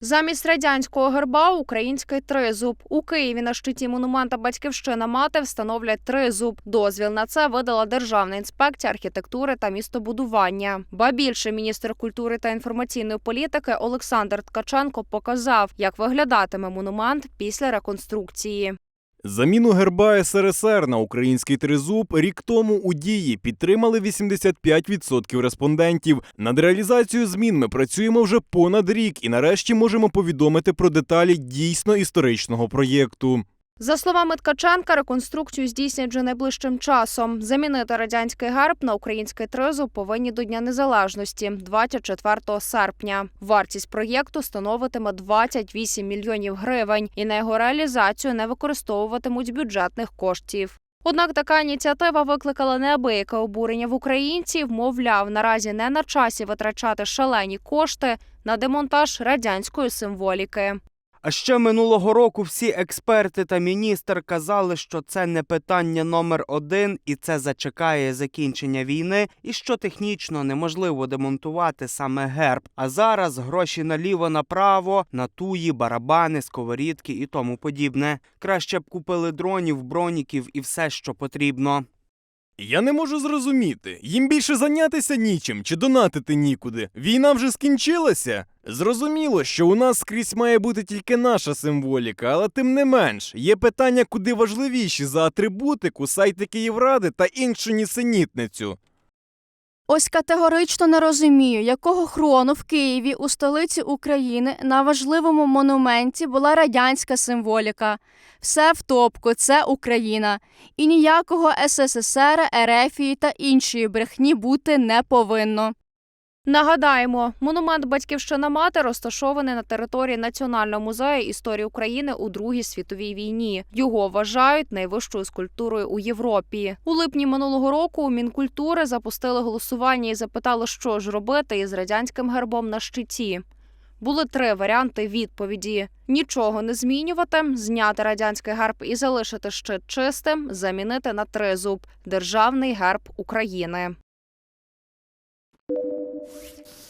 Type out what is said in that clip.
Замість радянського герба український тризуб. У Києві на щиті монумента Батьківщина мати встановлять тризуб. Дозвіл на це видала Державна інспекція архітектури та містобудування. Ба більше міністр культури та інформаційної політики Олександр Ткаченко показав, як виглядатиме монумент після реконструкції. Заміну герба СРСР на український тризуб рік тому у дії підтримали 85% респондентів. Над реалізацією змін ми працюємо вже понад рік і нарешті можемо повідомити про деталі дійсно історичного проєкту. За словами Ткаченка, реконструкцію здійснять вже найближчим часом. Замінити радянський герб на український тризуб повинні до Дня Незалежності 24 серпня. Вартість проєкту становитиме 28 мільйонів гривень, і на його реалізацію не використовуватимуть бюджетних коштів. Однак така ініціатива викликала неабияке обурення в українців. Мовляв, наразі не на часі витрачати шалені кошти на демонтаж радянської символіки. А ще минулого року всі експерти та міністр казали, що це не питання номер один, і це зачекає закінчення війни, і що технічно неможливо демонтувати саме герб. А зараз гроші наліво направо, на туї, барабани, сковорідки і тому подібне. Краще б купили дронів, броніків і все, що потрібно. Я не можу зрозуміти, їм більше зайнятися нічим чи донатити нікуди. Війна вже скінчилася. Зрозуміло, що у нас скрізь має бути тільки наша символіка, але тим не менш є питання куди важливіші за атрибутику, сайти Київради та іншу нісенітницю. Ось категорично не розумію, якого хрону в Києві у столиці України на важливому монументі була радянська символіка. Все в топку, це Україна. І ніякого СССР, РФії та іншої брехні бути не повинно. Нагадаємо, монумент Батьківщина мати розташований на території Національного музею історії України у Другій світовій війні. Його вважають найвищою скульптурою у Європі. У липні минулого року у Мінкультури запустили голосування і запитали, що ж робити із радянським гербом на щиті. Були три варіанти відповіді: нічого не змінювати, зняти радянський герб і залишити щит чистим, замінити на тризуб державний герб України. over here.